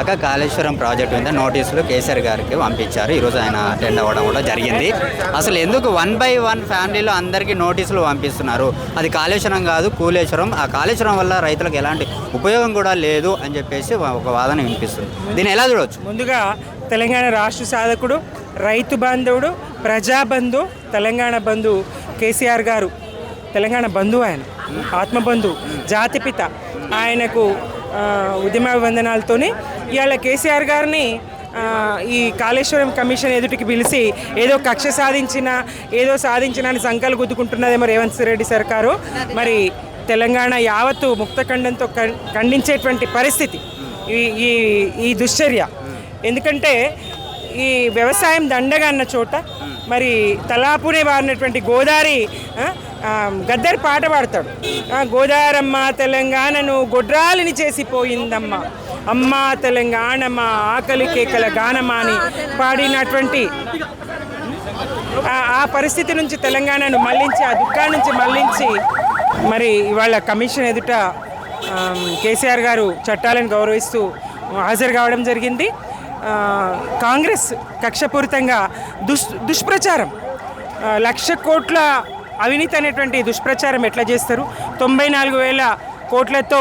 కాక కాళేశ్వరం ప్రాజెక్టు మీద నోటీసులు కేసీఆర్ గారికి పంపించారు. ఈరోజు ఆయన అటెండ్ అవ్వడం కూడా జరిగింది. అసలు ఎందుకు వన్ బై వన్ ఫ్యామిలీలో అందరికీ నోటీసులు పంపిస్తున్నారు? అది కాళేశ్వరం కాదు కూలేశ్వరం. ఆ కాళేశ్వరం వల్ల రైతులకు ఎలాంటి ఉపయోగం కూడా లేదు అని చెప్పేసి ఒక వాదన వినిపిస్తుంది. దీన్ని ఎలా చూడవచ్చు? ముందుగా తెలంగాణ రాష్ట్ర సాధకుడు రైతు బాంధవుడు ప్రజాబంధు తెలంగాణ బంధు కేసీఆర్ గారు. తెలంగాణ బంధువు ఆయన. ఆత్మబంధు జాతిపిత ఆయనకు ఉద్యమాభివందనాలతోనే ఉద్యమ ఇవాళ కేసీఆర్ గారిని ఈ కాళేశ్వరం కమిషన్ ఎదుటికి పిలిచి ఏదో కక్ష సాధించిన ఏదో సాధించిన అని సంకలు గుద్దుకుంటున్నదేమో రేవంత్ రెడ్డి సర్కారు. మరి తెలంగాణ యావత్తు ముక్తఖండంతో ఖండించేటువంటి పరిస్థితి ఈ ఈ ఈ దుశ్చర్య. ఎందుకంటే ఈ వ్యవసాయం దండగా అన్న చోట మరి తలాపునే వారినటువంటి గోదారి గద్దర్ పాట పాడతాడు. గోదారమ్మ తెలంగాణను గొడ్రాలిని చేసిపోయిందమ్మ అమ్మ తెలంగాణమ్మ ఆకలి కేకల గానమా అని పాడినటువంటి ఆ- పరిస్థితి నుంచి తెలంగాణను మళ్ళించి ఆ దుఃఖాన్ని నుంచి మళ్ళించి మరి ఇవాళ కమిషన్ ఎదుట కేసీఆర్ గారు చట్టాలను గౌరవిస్తూ హాజరు కావడం జరిగింది. కాంగ్రెస్ కక్షపూరితంగా దుష్ దుష్ప్రచారం. లక్ష కోట్ల అవినీతి అనేటువంటి దుష్ప్రచారం ఎట్లా చేస్తారు? తొంభై నాలుగు వేల కోట్లతో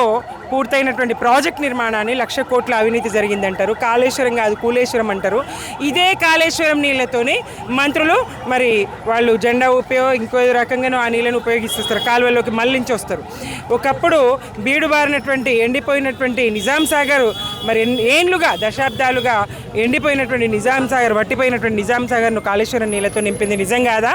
పూర్తయినటువంటి ప్రాజెక్ట్ నిర్మాణాన్ని లక్ష కోట్ల అవినీతి జరిగిందంటారు. కాళేశ్వరం కాదు కూలేశ్వరం అంటారు. ఇదే కాళేశ్వరం నీళ్ళతోనే మంత్రులు మరి వాళ్ళు జెండా ఉపయోగ ఇంకో రకంగానో ఆ నీళ్ళను ఉపయోగిస్తారు. కాలువలోకి మళ్ళించి వస్తారు. ఒకప్పుడు బీడుబారినటువంటి ఎండిపోయినటువంటి నిజాం సాగర్ మరి ఏండ్లుగా దశాబ్దాలుగా ఎండిపోయినటువంటి నిజాం సాగర్ వట్టిపోయినటువంటి నిజాం సాగర్ను కాళేశ్వరం నీళ్ళతో నింపింది నిజం కాదా?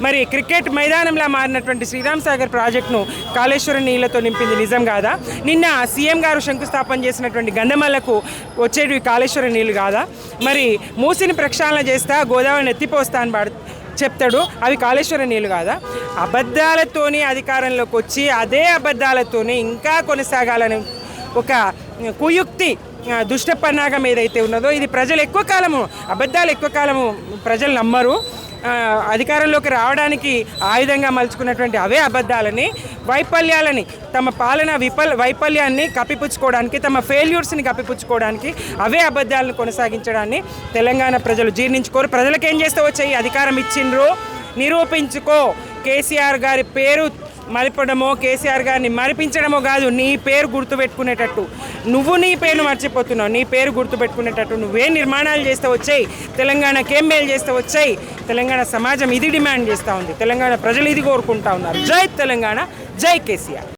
మరి క్రికెట్ మైదానంలా మారినటువంటి శ్రీరామ్ సాగర్ ప్రాజెక్టును కాళేశ్వరం నీళ్ళతో నింపింది నిజం కాదా? నిన్న సీఎం గారు శంకుస్థాపన చేసినటువంటి గంధమల్లకు వచ్చేటివి కాళేశ్వరం నీళ్ళు కాదా? మరి మూసిని ప్రక్షాళన చేస్తా గోదావరిని ఎత్తిపోస్తా అని పాడు చెప్తాడు అవి కాళేశ్వరం నీళ్ళు కాదా? అబద్ధాలతోనే అధికారంలోకి వచ్చి అదే అబద్ధాలతోనే ఇంకా కొనసాగాలని ఒక కుయుక్తి దుష్ట పన్నాగం ఏదైతే ఉన్నదో ఇది ప్రజలు ఎక్కువ కాలము అబద్ధాలు ఎక్కువ కాలము ప్రజలు నమ్మరు. అధికారంలోకి రావడానికి ఆయుధంగా మలుచుకున్నటువంటి అవే అబద్ధాలని వైఫల్యాలని తమ పాలన విఫల వైఫల్యాన్ని కప్పిపుచ్చుకోవడానికి తమ ఫెయిల్యూర్స్ని కప్పిపుచ్చుకోవడానికి అవే అబద్ధాలను కొనసాగించడాన్ని తెలంగాణ ప్రజలు జీర్ణించుకోరు. ప్రజలకు ఏం చేస్తే వచ్చాయి అధికారం ఇచ్చిండ్రు. నిరూపించుకో. కేసీఆర్ గారి పేరు మరిపడమో కేసీఆర్ గారిని మరిపించడమో కాదు నీ పేరు గుర్తుపెట్టుకునేటట్టు. నువ్వు నీ పేరు మర్చిపోతున్నావు నీ పేరు గుర్తుపెట్టుకునేటట్టు నువ్వే నిర్మాణాలు చేస్తూ వచ్చాయి. తెలంగాణకి ఏం మేలు చేస్తే వచ్చాయి. తెలంగాణ సమాజం ఇది డిమాండ్ చేస్తూ ఉంది. తెలంగాణ ప్రజలు ఇది కోరుకుంటా ఉన్నారు. జై తెలంగాణ జై కేసీఆర్.